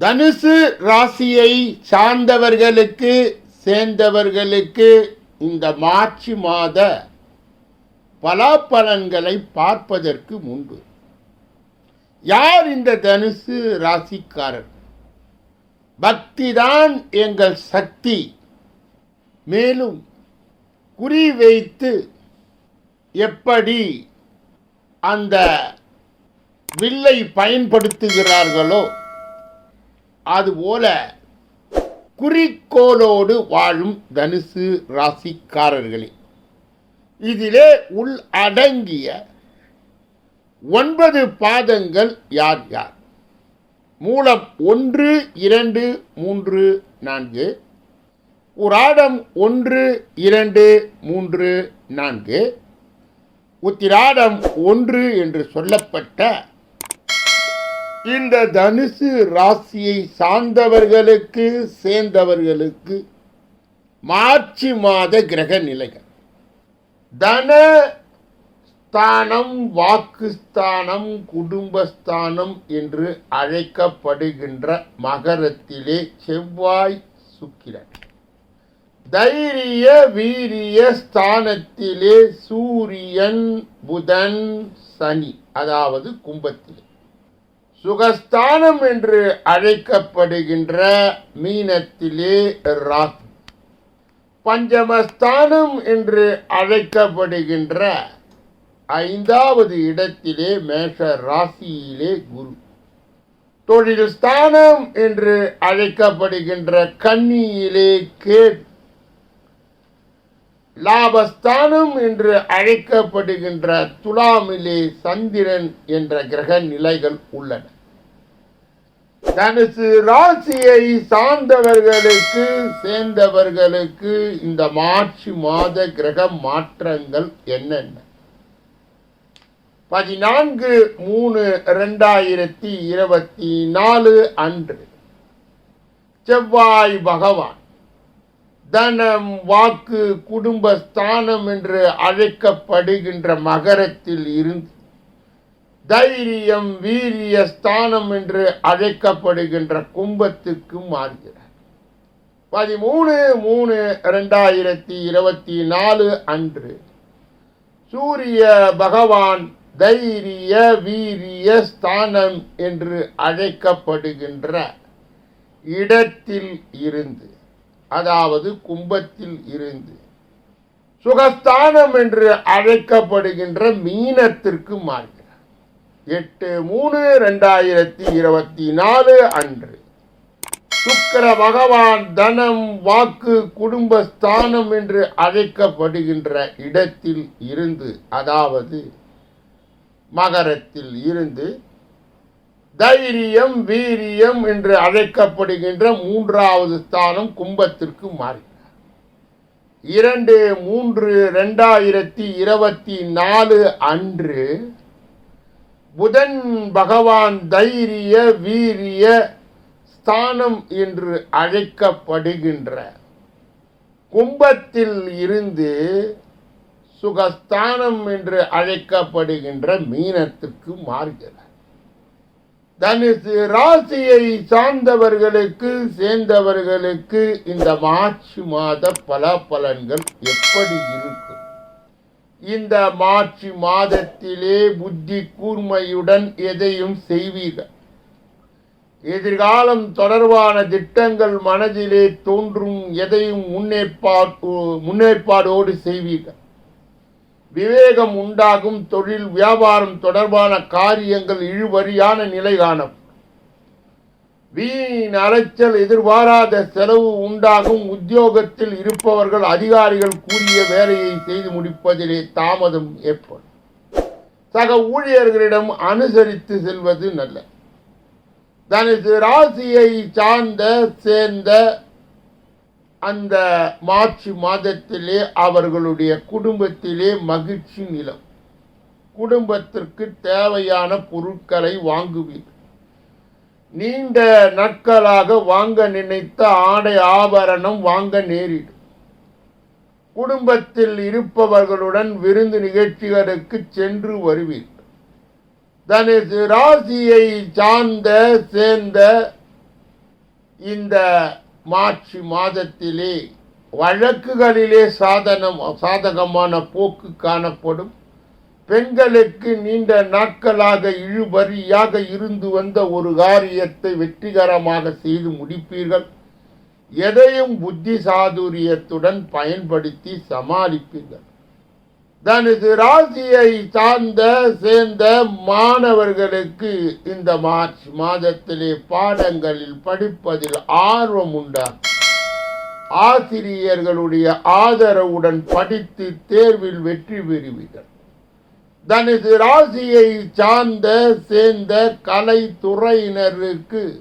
தனுசு ராசியை சார்ந்தவர்களுக்கு சேர்ந்தவர்களுக்கு இந்த மார்ச் மாத பலாபலன்களை பார்ப்பதற்கு முன்பு. யார் இந்த தனுசு ராசிக்காரர்? பக்திதான் எங்கள் சக்தி. மேலும் குறி வைத்து எப்படி அந்த வில்லை பயன்படுத்துகிறார்களோ அதுபோல குறிக்கோளோடு வாழும் தனுசு ராசிக்காரர்களே இதிலே உள் அடங்கிய ஒன்பது பாதங்கள் யார் யார்? மூலம் ஒன்று இரண்டு மூன்று நான்கு. உராடம் ஒன்று இரண்டு மூன்று நான்கு. உத்திராடம் ஒன்று என்று சொல்லப்பட்ட இந்த தனுசு ராசியை சார்ந்தவர்களுக்கு சேர்ந்தவர்களுக்கு மார்ச் மாத கிரக நிலைகள். தன ஸ்தானம் வாக்குஸ்தானம் குடும்பஸ்தானம் என்று அழைக்கப்படுகின்ற மகரத்திலே செவ்வாய் சுக்கிரன். தைரிய வீரிய ஸ்தானத்திலே சூரியன் புதன் சனி அதாவது கும்பத்திலே. சுகஸ்தானம் என்று அழைக்கப்படுகின்ற மீனத்திலே ராகு பஞ்சமஸ்தானம் என்று அழைக்கப்படுகின்ற ஐந்தாவது இடத்திலே மேஷ ராசியிலே குரு. தொழில் ஸ்தானம் என்று அழைக்கப்படுகின்ற கன்னியிலே கேட் லாபஸ்தானம் என்று அழைக்கப்படுகின்ற துலாமிலே சந்திரன் என்ற கிரக நிலைகள் உள்ளன. தனுசு ராசியை சார்ந்தவர்களுக்கு சேர்ந்தவர்களுக்கு இந்த மார்ச் மாத கிரக மாற்றங்கள் என்னென்ன? பதினான்கு மூணு ரெண்டாயிரத்தி இருபத்தி நாலு அன்று செவ்வாய் பகவான் தனம் வாக்கு குடும்பஸ்தானம் என்று அழைக்கப்படுகின்ற மகரத்தில் இருந்து தைரியம் வீரிய ஸ்தானம் என்று அழைக்கப்படுகின்ற கும்பத்துக்கு மாறுகிறார். பதிமூணு மூணு ரெண்டாயிரத்தி இருபத்தி நாலு அன்று சூரிய பகவான் தைரிய வீரிய ஸ்தானம் என்று அழைக்கப்படுகின்ற இடத்தில் இருந்து அதாவது கும்பத்தில் இருந்து சுகஸ்தானம் என்று அழைக்கப்படுகின்ற மீனத்திற்கு மாறி எட்டு மூணு ரெண்டாயிரத்தி இருபத்தி நாலு அன்று. சுக்கர பகவான் தனம் வாக்கு குடும்பஸ்தானம் என்று அழைக்கப்படுகின்ற இடத்தில் இருந்து அதாவது மகரத்தில் இருந்து தைரியம் வீரியம் என்று அழைக்கப்படுகின்ற மூன்றாவது ஸ்தானம் கும்பத்திற்கு மாறினார் இரண்டு மூன்று ரெண்டாயிரத்தி இருபத்தி நாலு அன்று புதன் பகவான் தைரிய வீரிய ஸ்தானம் என்று அழைக்கப்படுகின்ற கும்பத்தில் இருந்து சுகஸ்தானம் என்று அழைக்கப்படுகின்ற மீனத்துக்கு மாறுகிறார். தனுசு ராசியை சார்ந்தவர்களுக்கு சேர்ந்தவர்களுக்கு இந்த மார்ச் மாத பலாபலன்கள் எப்படி இருக்கும்? இந்த மார்ச் மாதத்திலே புத்தி கூர்மையுடன் எதையும் செய்வீர்கள். எதிர்காலம் தொடர்பான திட்டங்கள் மனதிலே தோன்றும் எதையும் முன்னேற்பாடு முன்னேற்பாடோடு செய்வீர்கள். விவேகம் உண்டாகும் தொழில் வியாபாரம் தொடர்பான காரியங்கள் இழுவரியான நிலை காணப்படும் வீண் அலைச்சல் எதிர்பாராத செலவு உண்டாகும். உத்தியோகத்தில் இருப்பவர்கள் அதிகாரிகள் கூறிய வேலையை செய்து முடிப்பதிலே தாமதம் ஏற்படும். சக ஊழியர்களிடம் அனுசரித்து செல்வது நல்ல. தனது ராசியை சார்ந்த சேர்ந்த அந்த மார்ச் மாதத்திலே அவர்களுடைய குடும்பத்திலே மகிழ்ச்சி நிலம் குடும்பத்திற்கு தேவையான பொருட்களை வாங்குவீர்கள். நீண்ட நாட்களாக வாங்க நினைத்த ஆடை ஆபரணம் வாங்க நேரிடும். குடும்பத்தில் இருப்பவர்களுடன் விருந்து நிகழ்ச்சிகளுக்கு சென்று வருவீர். தனது ராசியை சார்ந்த சேர்ந்த இந்த மார்ச் மாதத்திலே வழக்குகளிலே சாதனம் சாதகமான போக்கு காணப்படும். பெண்களுக்கு நீண்ட நாட்களாக இழுபறியாக இருந்து வந்த ஒரு காரியத்தை வெற்றிகரமாக செய்து முடிப்பீர்கள். எதையும் புத்தி சாதுரியத்துடன் பயன்படுத்தி சமாளிப்பீர்கள். தனது ராசியை சார்ந்த சேர்ந்த மாணவர்களுக்கு இந்த மார்ச் மாதத்திலே பாடங்களில் படிப்பதில் ஆர்வம் உண்டா ஆசிரியர்களுடைய ஆதரவுடன் படித்து தேர்வில் வெற்றி பெறுவீர்கள். தனது ராசியை சார்ந்த சேர்ந்த கலைத்துறையினருக்கு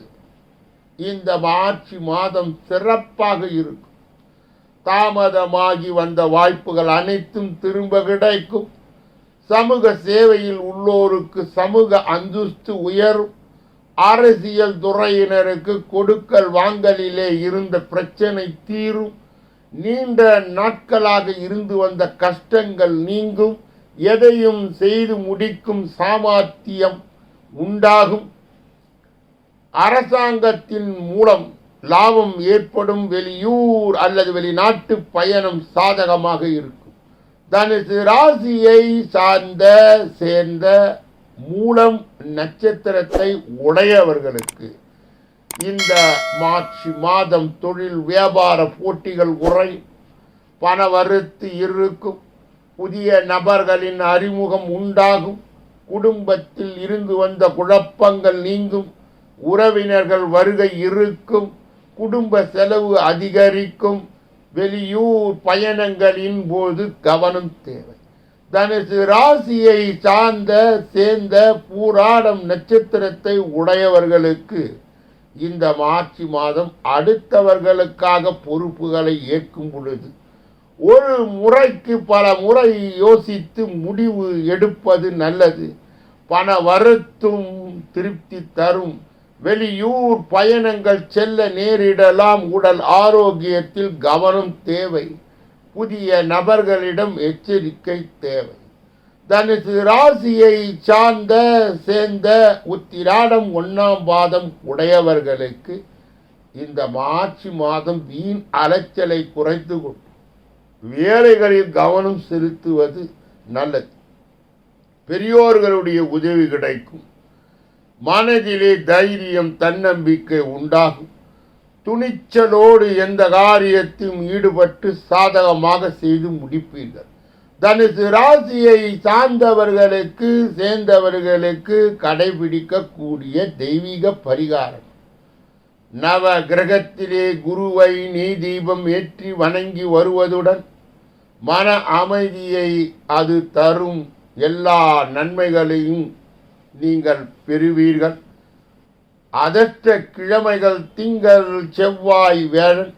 இந்த மார்ச் மாதம் சிறப்பாக இருக்கும். தாமதமாகி வந்த வாய்ப்புகள் அனைத்தும் திரும்ப கிடைக்கும். சமூக சேவையில் உள்ளோருக்கு சமூக அந்தஸ்து உயரும். அரசியல் துறையினருக்கு கொடுக்கல் வாங்கலிலே இருந்த பிரச்சனை தீரும். நீண்ட நாட்களாக இருந்து வந்த கஷ்டங்கள் நீங்கும். எதையும் செய்து முடிக்கும் சாமர்த்தியம் உண்டாகும். அரசாங்கத்தின் மூலம் லாபம் ஏற்படும் வெளியூர் அல்லது வெளிநாட்டு பயணம் சாதகமாக இருக்கும். தனுசு ராசியை சார்ந்த சேர்ந்த மூலம் நட்சத்திரத்தை உடையவர்களுக்கு இந்த மார்ச் மாதம் தொழில் வியாபார போட்டிகள் உறை பண வருத்து இருக்கும். புதிய நபர்களின் அறிமுகம் உண்டாகும். குடும்பத்தில் இருந்து வந்த குழப்பங்கள் நீங்கும். உறவினர்கள் வருகை இருக்கும் குடும்ப செலவு அதிகரிக்கும். வெளியூர் பயணங்களின் போது கவனம் தேவை. தனுசு ராசியை சார்ந்த சேர்ந்த பூராடம் நட்சத்திரத்தை உடையவர்களுக்கு இந்த மார்ச் மாதம் அடுத்தவர்களுக்காக பொறுப்புகளை ஏற்கும் பொழுது ஒரு முறைக்கு பல முறை யோசித்து முடிவு எடுப்பது நல்லது. பண வருத்தும் திருப்தி தரும். வெளியூர் பயணங்கள் செல்ல நேரிடலாம். உடல் ஆரோக்கியத்தில் கவனம் தேவை. புதிய நபர்களிடம் எச்சரிக்கை தேவை. தனுசு ராசியை சார்ந்த சேர்ந்த உத்திராடம் ஒன்றாம் பாதம் உடையவர்களுக்கு இந்த மார்ச் மாதம் வீண் அலைச்சலை குறைத்து கொண்டு வேலைகளில் கவனம் செலுத்துவது நல்லது. பெரியோர்களுடைய உதவி கிடைக்கும். மனதிலே தைரியம் தன்னம்பிக்கை உண்டாகும். துணிச்சலோடு எந்த காரியத்தையும் ஈடுபட்டு சாதகமாக செய்து முடிப்பீர்கள். தனுசு ராசியை சார்ந்தவர்களுக்கு சேர்ந்தவர்களுக்கு கடைபிடிக்கக்கூடிய தெய்வீக பரிகாரம். நவ கிரகத்திலே குருவை நீ தீபம் ஏற்றி வணங்கி வருவதுடன் மன அமைதியை அது தரும் எல்லா நன்மைகளையும் நீங்கள் பெறுவீர்கள். அதற்ற கிழமைகள் திங்கள் செவ்வாய் வேழன்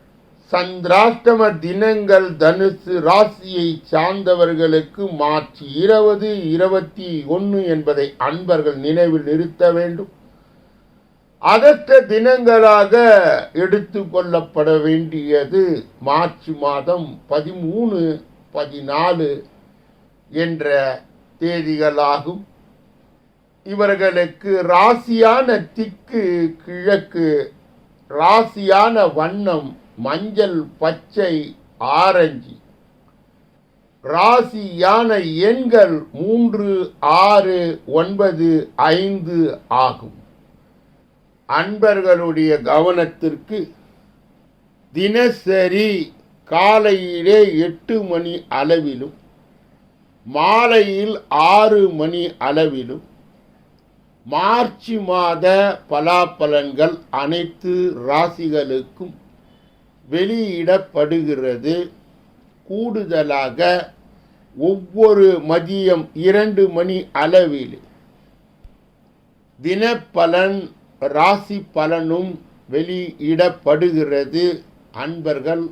சந்திராஷ்டம தினங்கள் தனுசு ராசியை சார்ந்தவர்களுக்கு மார்ச் இருபது இருபத்தி ஒன்று என்பதை அன்பர்கள் நினைவில் நிறுத்த வேண்டும். அதற்ற தினங்களாக எடுத்து கொள்ளப்பட வேண்டியது மார்ச் மாதம் பதிமூணு பதினாலு என்ற தேதிகளாகும். இவர்களுக்கு ராசியான திக்கு கிழக்கு ராசியான வண்ணம் மஞ்சள் பச்சை ஆரஞ்சு. ராசியான எண்கள் மூன்று ஆறு ஒன்பது ஐந்து ஆகும். அன்பர்களுடைய கவனத்திற்கு தினசரி காலையிலே எட்டு மணி அளவிலும் மாலையில் ஆறு மணி அளவிலும் மார்ச் மாத பலாபலன்கள் அனைத்து ராசிகளுக்கும் வெளியிடப்படுகிறது. கூடுதலாக ஒவ்வொரு மதியம் இரண்டு மணி அளவில் தினப்பலன் ராசி பலனும் வெளியிடப்படுகிறது. அன்பர்கள்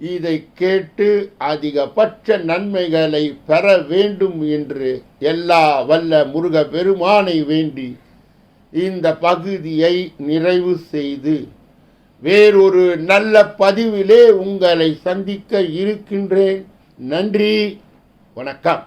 இதை கேட்டு அதிகபட்ச நன்மைகளை பெற வேண்டும் என்று எல்லா வல்ல முருக பெருமானை வேண்டி இந்த பகுதியை நிறைவு செய்து வேறொரு நல்ல பதிவிலே உங்களை சந்திக்க இருக்கின்றேன். நன்றி வணக்கம்.